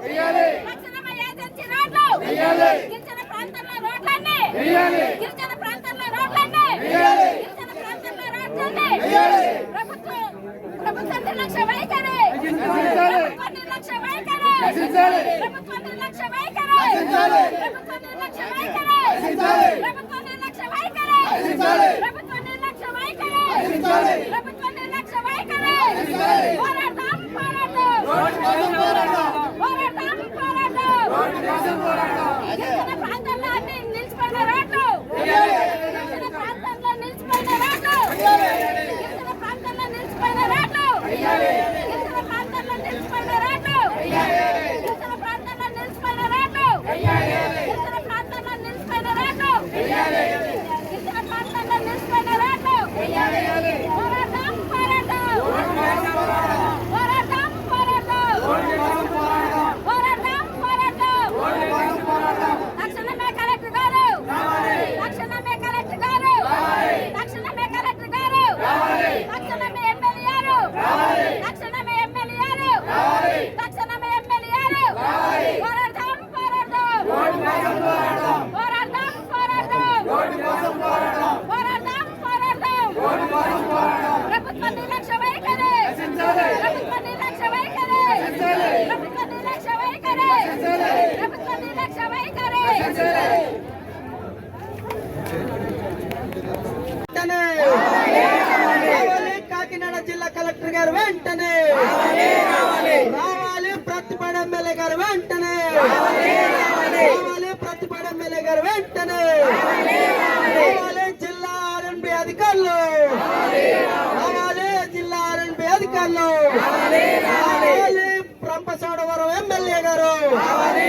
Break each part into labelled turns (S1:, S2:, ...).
S1: తక్షణమే ఏజెన్సీ రోడ్లు. గిరిజన ప్రాంతంలో రోడ్లన్నీ. గిరిజన ప్రాంతంలో రోడ్లన్నీ. గిరిజన ప్రాంతంలో రోడ్లన్నీ. ప్రభుత్వం ప్రభుత్వం నిర్లక్ష్య వైఖరి. ప్రభుత్వం నిర్లక్ష్య వైఖరి. ప్రభుత్వం నిర్లక్ష్య వైఖరి. ప్రభుత్వం నిర్లక్ష్య వైఖరి. ప్రభుత్వం నిర్లక్ష్య వైఖరి. ప్రభుత్వం నిర్లక్ష్య వైఖరి. ప్రభుత్వం నిర్లక్ష్య వైఖరి. పోరాటం. పోరాటం పోరాటం. పోరాటం గిరిజన ప్రాంతాల్లో అన్ని నిలిచిపోయిన రోడ్లు గిరిజన ప్రాంతాల్లో నిలిచిపోయిన రోడ్లు గిరిజన ప్రాంతాల్లో నిలిచిపోయిన రోడ్లు గిరిజన ప్రాంతాల్లో నిలిచిపోయిన రోడ్లు గిరిజన ప్రాంతాల్లో నిలిచిపోయిన రోడ్లు గిరిజన ప్రాంతాల్లో నిలిచిపోయిన రోడ్లు గిరిజన ప్రాంతాల్లో నిలిచిపోయిన రోడ్లు పోరాటం పోరాటం పోరాటం పోరాటం పోరాటం పోరాటం తక్షణమే కలెక్టర్ గారు తక్షణమే కలెక్టర్ గారు తక్షణమే కలెక్టర్ గారు తక్షణమే ఎమ్మెల్యే గారు తక్షణమే ఎమ్మెల్యే గారు తక్షణమే ఎమ్మెల్యే గారు పోరాటం పోరాటం పోరాటం పోరాటం పోరాటం పోరాటం ప్రభుత్వ నిర్లక్ష్య వైఖరి ప్రభుత్వ నిర్లక్ష్య వైఖరి ప్రభుత్వ నిర్లక్ష్య వైఖరి ప్రభుత్వ నిర్లక్ష్య వైఖరి
S2: వెంటనే రావాలి కాకినాడ జిల్లా కలెక్టర్ గారు వెంటనే. రావాలి ప్రతిపడ ఎమ్మెల్యే గారు వెంటనే. రావాలి ప్రతిపడ ఎమ్మెల్యే గారు వెంటనే. రావాలి జిల్లా ఆర్ఎన్బి అధికారులు. రావాలి జిల్లా ఆర్ఎన్బి అధికారులు. రావాలి రంపచోడవరం ఎమ్మెల్యే గారు. రావాలి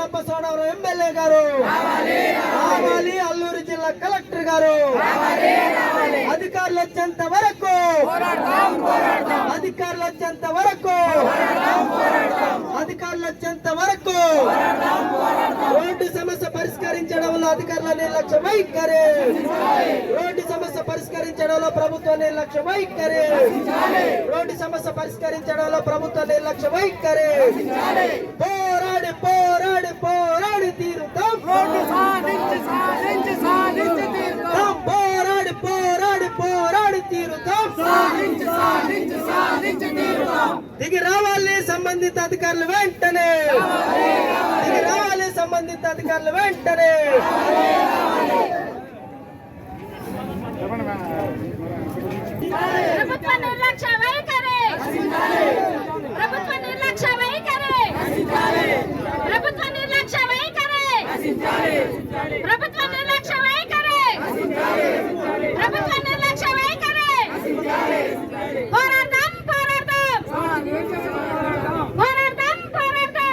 S2: రంపచోడవరం ఎమ్మెల్యే గారు. రావాలి అల్లూరు జిల్లా కలెక్టర్ గారు. వచ్చేంత వరకు అధికారులు వచ్చేంత వరకు అధికారులు వచ్చేంత వరకు రోడ్డు సమస్య పరిష్కరించడంలో అధికారుల నిర్లక్ష్య వైఖరి. రోడ్డు సమస్య పరిష్కరించడంలో ప్రభుత్వ నిర్లక్ష్య వైఖరి. రోడ్డు సమస్య పరిష్కరించడంలో ప్రభుత్వ నిర్లక్ష్య వైఖరి. పోరాడి పోరాడి పోరాడి తీరుతాం. రోడ్డు సాధించి సాధించి సాధించి దిగి రావాలి సంబంధిత అధికారులు వెంటనే. దిగి రావాలి సంబంధిత అధికారులు వెంటనే.
S1: ప్రభుత్వ నిర్లక్ష్య వైఖరి ప్రభుత్వ నిర్లక్ష్య వైఖరి ప్రభుత్వ నిర్లక్ష్య వైఖరి ప్రభుత్వ నిర్లక్ష్య వైఖరి ప్రభుత్వ నిర్లక్ష్య వైఖరి పోరాటం పోరాటం పోరాటం పోరాటం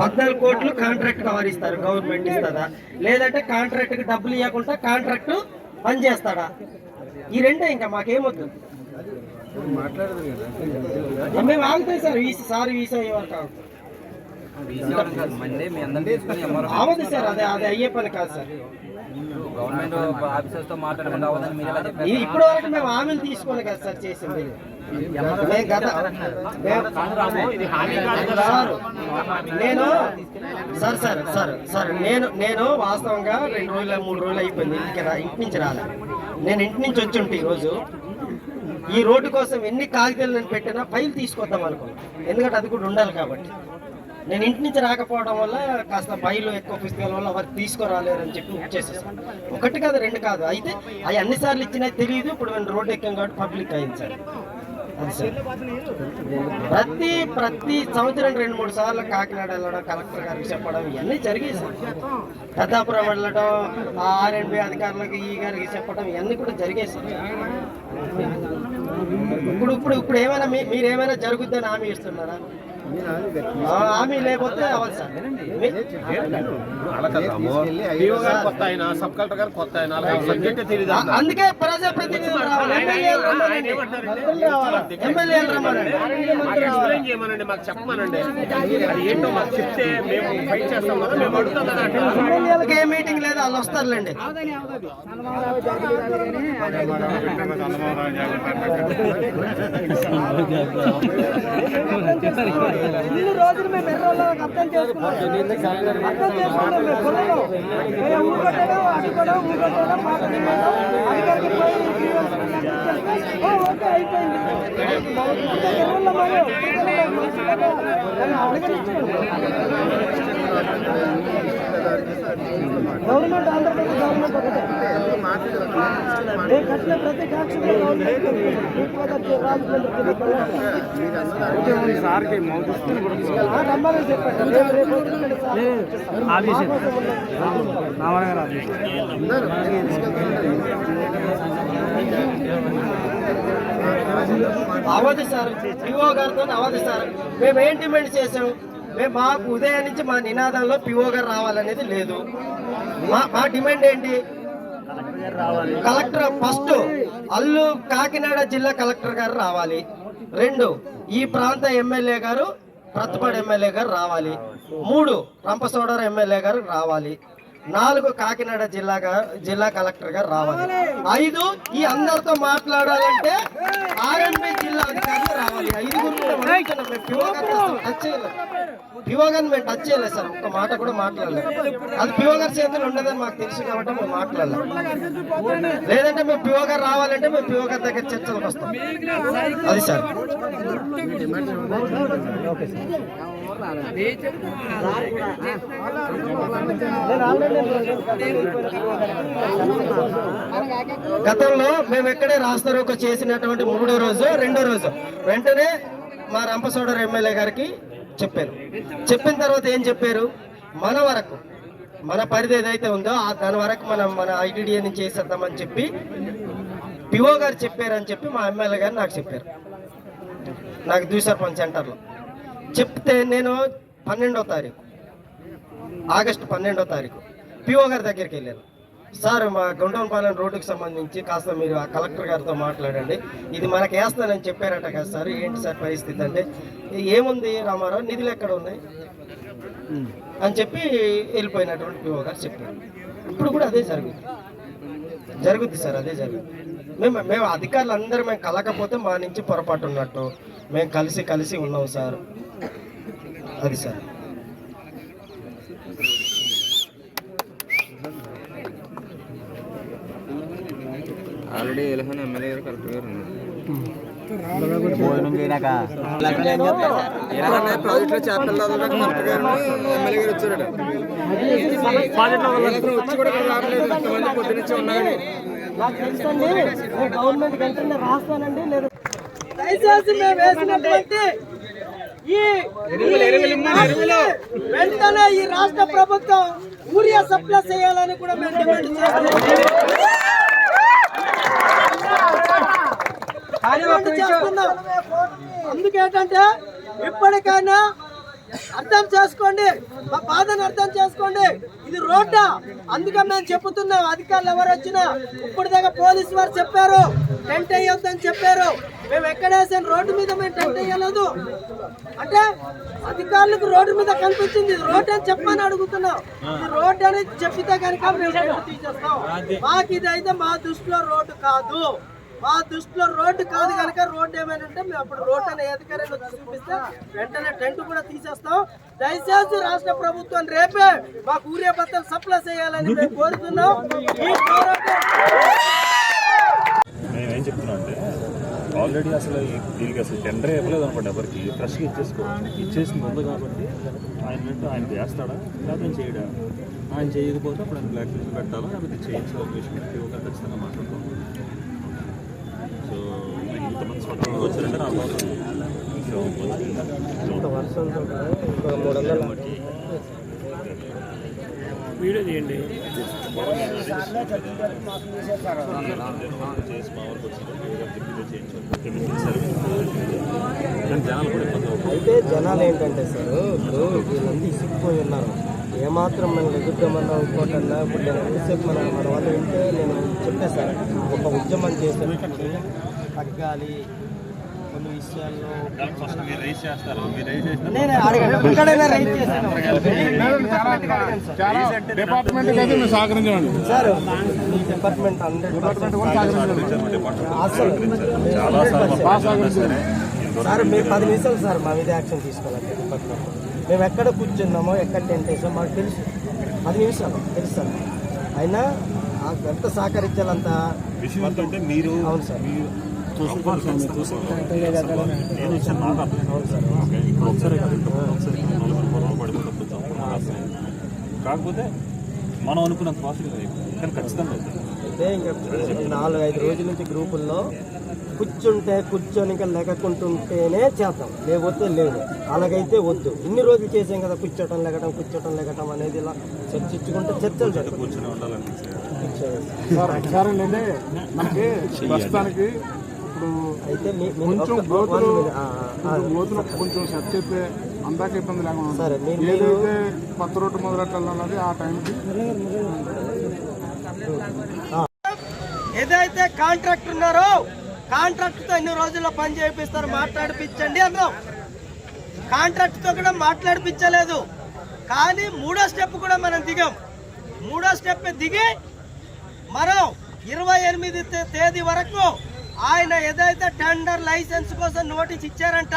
S2: పద్నాలుగు కోట్లు కాంట్రాక్ట్ కవర్ ఇస్తారు. గవర్నమెంట్ ఇస్తుందా? లేదంటే కాంట్రాక్ట్కి డబ్బులు ఇవ్వకుండా కాంట్రాక్ట్ పని చేస్తాడా? ఈ రెండే ఇంకా మాకేమొద్దు. మేము ఆగుతాయి సార్ వీసీ సార్ వీసా అయ్యేవారు అవదు సార్. అదే అది అయ్యే పని కాదు సార్.
S3: గవర్నమెంట్ ఆఫీసర్స్తో మాట్లాడకుండా అవ్వదని మీరు ఎలా చెప్పారు.
S2: ఈ- ఇప్పటి వరకు మేము హామీలు తీసుకోవాలి కదా సార్ చేసింది. నేను సార్ సార్ సార్ సార్ నేను నేను వాస్తవంగా రెండు రోజులు మూడు రోజులు అయిపోయింది. ఇంటికి రా ఇంటి నుంచి రాలే. నేను ఇంటి నుంచి వచ్చి ఉంటే ఈరోజు ఈ రోడ్డు కోసం ఎన్ని కాగితాలు నేను పెట్టినా ఫైల్ తీసుకొద్దాం అనుకున్నాను ఎందుకంటే అది కూడా ఉండాలి కాబట్టి. నేను ఇంటి నుంచి రాకపోవడం వల్ల కాస్త బయలు ఎక్కువ పుస్తకాల వల్ల వారికి తీసుకురాలేరని చెప్పి వచ్చేసేసాను ఒకటి కాదు రెండు కాదు. అయితే అవి అన్నిసార్లు ఇచ్చినా తెలియదు ఇప్పుడు మేము రోడ్డు ఎక్కాం కాబట్టి పబ్లిక్ అయింది సార్. అది సార్. ప్రతి ప్రతి సంవత్సరం రెండు మూడు సార్లు కాకినాడ వెళ్ళడం కలెక్టర్ గారికి చెప్పడం ఇవన్నీ జరిగాయి సార్. పెద్దాపురం వెళ్ళడం ఆర్ఎండ్బి అధికారులకు ఈ గారికి చెప్పడం ఇవన్నీ కూడా జరిగాయి సార్. ఇప్పుడు ఇప్పుడు ఇప్పుడు ఏమైనా మీ- మీరు ఏమైనా జరుగుద్దని హామీ ఇస్తున్నారా? హామీ లేకపోతే
S4: కొత్త ఆయన సబ్ కలెక్టర్ గారు కొత్త ఆయన సబ్జెక్టే తెలియదు
S2: అందుకే రమ్మనండి.
S4: మాకు ఎక్స్ప్లెయిన్ చేయమనండి? మాకు చెప్పమనండి. అది ఏంటో మాకు చెప్తే మేము ఫైట్ చేస్తాం కదా మేము అడుగుతాం కదా. అంటే
S2: ఎమ్మెల్యేలకు ఏ మీటింగ్ లేదు వాళ్ళు వస్తారులేండి.
S5: ఇన్ని రోజులు మేము ఎర్రోళ్ళకి అర్థం చేసుకున్నాం. అర్థం చేసుకున్నాం. మేము పొలంలో మేము ఊరుకొట్టడం అడుకోవడం ఊరుకొట్టడం మాట్లాడడం అడిగారికి పోయి ఓకే అయిపోయింది. గవర్నమెంట్ ఆంధ్రప్రదేశ్ గవర్నమెంట్ ఒకటే. నేను కట్టిన ప్రతి ట్యాక్స్ రమ్మని చెప్పండి. ఆవాదిస్తారు
S2: అవధి సార్ పిఓ గారితో అవధి సార్ మేము ఏం డిమాండ్ చేసాం మేము మాకు ఉదయం నుంచి మా నినాదంలో పిఓ గారు రావాలనేది లేదు. మా మా డిమాండ్ ఏంటి? కలెక్టర్ ఫస్ట్ అల్లు కాకినాడ జిల్లా కలెక్టర్ గారు రావాలి. రెండు ఈ ప్రాంత ఎమ్మెల్యే గారు ప్రతిపాడు ఎమ్మెల్యే గారు రావాలి. మూడు రంపసోడర్ ఎమ్మెల్యే గారు రావాలి. నాలుగు కాకినాడ జిల్లా గా- జిల్లా కలెక్టర్ గారు రావాలి. ఐదు ఈ అందరితో మాట్లాడాలంటే ఆర్ఎంపీ జిల్లా అధికారులు రావాలి. ఐదుగురు కూడా టచ్ చేయలేదు. పిఓ గారిని మేము టచ్ చేయలేదు సార్. ఒక్క మాట కూడా మాట్లాడలేదు. అది పిఓ గారి చేతులు ఉండదని మాకు తెలుసు కాబట్టి మేము మాట్లాడలేదు. లేదంటే మేము పిఓ గారు రావాలంటే మేము పిఓ గారి దగ్గర చర్చలకు వస్తాం. అది సార్. గతంలో మేము ఎక్కడే రాస్తారోకో చేసినటువంటి మూడో రోజు రెండో రోజు. వెంటనే మా రంపసోడర్ ఎమ్మెల్యే గారికి చెప్పారు. చెప్పిన తర్వాత ఏం చెప్పారు? మన వరకు మన పరిధి ఏదైతే ఉందో ఆ దాని వరకు మనం మన ఐటీడీఏ నుంచి చేసేద్దామని చెప్పి పిఓ గారు చెప్పారని చెప్పి మా ఎమ్మెల్యే గారు నాకు చెప్పారు. నాకు దూసర్పంచ్ సెంటర్లో. చెప్తే నేను పన్నెండో తారీఖు ఆగస్టు పన్నెండో తారీఖు పిఓ గారి దగ్గరికి వెళ్ళాను. సార్ మా గుండవనపాలెం రోడ్డుకి సంబంధించి కాస్త మీరు ఆ కలెక్టర్ గారితో మాట్లాడండి. ఇది మనకి వేస్తానని చెప్పారట కదా సార్ ఏంటి సార్ పరిస్థితి అంటే? ఏముంది రామారావు నిధులు ఎక్కడ ఉన్నాయి? అని చెప్పి వెళ్ళిపోయినటువంటి పిఓ గారు చెప్పారు. ఇప్పుడు కూడా అదే జరుగుతుంది. జరుగుద్ది సార్ అదే జరుగుతుంది మేము మేము అధికారులు అందరూ మేము కలకపోతే మా నుంచి పొరపాటు ఉన్నట్టు. మేము కలిసి కలిసి ఉన్నాం సార్. అది సార్.
S3: ఆల్రెడీ ఎలహన్ ఎమ్మెల్యే గారు కరెక్ట్ గారు ప్రాజెక్ట్లో చేపలు గారు ఎమ్మెల్యే గారు వచ్చారట వచ్చి కూడా రావట్లేదు ఇంతమంది
S5: నాకు తెలుసండి గవర్నమెంట్ వెంటనే రాస్తానండి లేదు దయచేసి మేము వేసినటువంటి ఈ వెంటనే ఈ రాష్ట్ర ప్రభుత్వం యూరియా సప్లై చేయాలని కూడా మేము డిమాండ్ చేస్తున్నాం. చేస్తున్నాం. అందుకేంటంటే ఇప్పటికైనా అర్థం చేసుకోండి. మా బాధను అర్థం చేసుకోండి. ఇది రోడ్డా. అందుకే మేము చెప్పుతున్నాం అధికారులు ఎవరు వచ్చినా. ఇప్పుడు దాకా పోలీసు వారు చెప్పారు టెంట్ వేయొద్దని చెప్పారు. మేము ఎక్కడేసాం రోడ్డు మీద మేము టెంట్ వేయలేదు. అంటే అధికారులకు రోడ్డు మీద కనిపించింది. రోడ్ అని చెప్పని అడుగుతున్నాం. ఇది రోడ్ అని చెప్పితే కనుక మేము తీసేస్తాం మాకు ఇది అయితే మా దృష్టిలో రోడ్డు కాదు. మా దృష్టిలో రోడ్డు కాదు కనుక రోడ్డు ఏమైనా ఉంటే మేము అప్పుడు రోడ్డు అనే అధికారులు వచ్చి చూపిస్తే. వెంటనే టెంట్ కూడా తీసేస్తాం. దయచేసి రాష్ట్ర ప్రభుత్వం రేపే మాకు ఊరే బద్దలు సప్లై చేయాలని మేము కోరుతున్నాం.
S6: మేమేం చెప్తున్నాం అంటే ఆల్రెడీ అసలు దీనికి అసలు టెండర్ ఇవ్వలేదు అనమాట ఎవరికి ఫ్రెష్గా ఇచ్చేసుకోవాలి. ఇచ్చేసింది ఉంది కాబట్టి ఆయన ఆయన చేస్తాడా? లేకపోతే ఆయన చేయడా? ఆయన చేయకపోతే అప్పుడు ఆయన బ్లాక్ లిస్ట్ పెట్టాలా? లేకపోతే చేయించాలి ఖచ్చితంగా మాట్లాడుకోవాలి సో ఇంతమంది స్వతంత్రంగా వచ్చారంటే నాకు అవసరం సో
S4: వీడియో తీయండి
S6: చేసి మా వరకు వచ్చింది చేయించాలి కెమికల్ సర్వీస్ కానీ జనాలు కూడా ఇబ్బంది అవుతుంది అయితే జనాలు ఏంటంటే సార్ ఇప్పుడు వీళ్ళంతా ఇసిగిపోయి ఉన్నారు. ఏమాత్రం మనం ఎదుర్కోమన్నా ఇంకోటన్నా ఇప్పుడు నేను ఎంతసేపు మన మన వాళ్ళు వింటే నేను చెప్పా సార్ ఒక ఉద్యమం చేసేటప్పుడు తగ్గాలి. కొన్ని విషయాల్లో
S7: ఫస్ట్ మీరు రైజ్ చేస్తారు? మీరు రైజ్ చేసిన
S6: నేను అడగండి ఎక్కడైనా చేశాను.
S8: డిపార్ట్మెంట్ సహకరించండి.
S6: సార్ ఈ డిపార్ట్మెంట్ హండ్రెడ్
S7: సార్
S6: మీరు పది నిమిషాలు సార్ మా మీద యాక్షన్ తీసుకోవాలి. డిపార్ట్మెంట్. మేము ఎక్కడ కూర్చున్నామో ఎక్కడ టెంట్ వేసామో మాకు తెలుసు పది నిమిషాలు తెలుసు సార్ అయినా ఎంత సహకరించాలంత
S7: మీరు
S6: అవును సార్.
S7: కాకపోతే మనం అనుకున్నంత అయిపోయింది కానీ ఖచ్చితంగా అవుతుంది.
S6: అయితే ఇంకా నాలుగు ఐదు రోజుల నుంచి గ్రూపుల్లో కూర్చుంటే కూర్చొని ఇంకా లెగకుంటుంటేనే చేద్దాం. లేకపోతే లేదు. అలాగైతే వద్దు. ఇన్ని రోజులు చేసాం కదా కూర్చోటం లెగటం కూర్చోటం లెగటం అనేది ఇలా చర్చించుకుంటే చర్చలు
S7: కూర్చొని
S8: సార్. ఏంటంటే మనకి ఇప్పుడు
S6: అయితే
S8: కొంచెం గోతులు గోతులు సెట్ అయితే అందాక ఇబ్బంది లేకుండా ఏదైతే కొత్త రోడ్డు మొదలెట్టాలన్నది ఆ టైంకి
S2: ఏదైతే కాంట్రాక్ట్ ఉన్నారో కాంట్రాక్ట్తో ఎన్ని రోజుల్లో పని చేపిస్తారు మాట్లాడిపించండి అన్నాం కాంట్రాక్ట్తో కూడా మాట్లాడిపించలేదు. కానీ మూడో స్టెప్ కూడా మనం దిగాం. మూడో స్టెప్ దిగి మనం ఇరవై ఎనిమిది తేదీ వరకు ఆయన ఏదైతే టెండర్ లైసెన్స్ కోసం నోటీస్ ఇచ్చారంట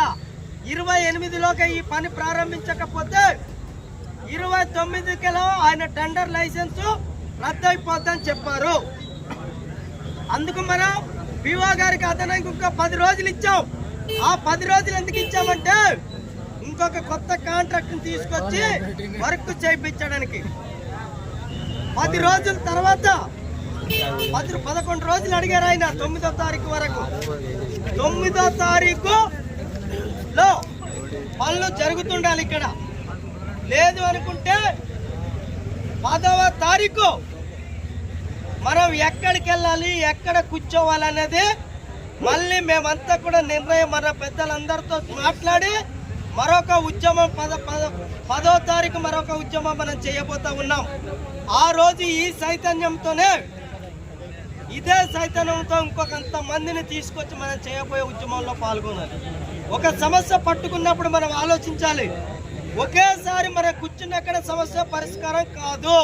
S2: ఇరవై ఎనిమిదిలోకి ఈ పని ప్రారంభించకపోతే ఇరవై తొమ్మిదికిలో ఆయన టెండర్ లైసెన్స్ రద్దయిపోద్దని చెప్పారు. అందుకు మనం పిఓ గారికి అదనంగా ఇంకొక పది రోజులు ఇచ్చాం. ఆ పది రోజులు ఎందుకు ఇచ్చామంటే ఇంకొక కొత్త కాంట్రాక్ట్ తీసుకొచ్చి వర్క్ చేయించడానికి. పది రోజుల తర్వాత పది పదకొండు రోజులు అడిగారు ఆయన తొమ్మిదో తారీఖు వరకు. తొమ్మిదో తారీఖు లో పనులు జరుగుతుండాలి ఇక్కడ. లేదు అనుకుంటే పదవ తారీఖు మనం ఎక్కడికి వెళ్ళాలి ఎక్కడ కూర్చోవాలనేది మళ్ళీ మేమంతా కూడా నిర్ణయం మన పెద్దలందరితో మాట్లాడి మరొక ఉద్యమం పద పద పదో తారీఖు మరొక ఉద్యమం మనం చేయబోతా ఉన్నాం. ఆ రోజు ఈ చైతన్యంతోనే ఇదే చైతన్యంతో ఇంకొకంత మందిని తీసుకొచ్చి మనం చేయబోయే ఉద్యమంలో పాల్గొనాలి. ఒక సమస్య పట్టుకున్నప్పుడు మనం ఆలోచించాలి. ఒకేసారి మన కూర్చున్నక్కడ సమస్య పరిష్కారం కాదు.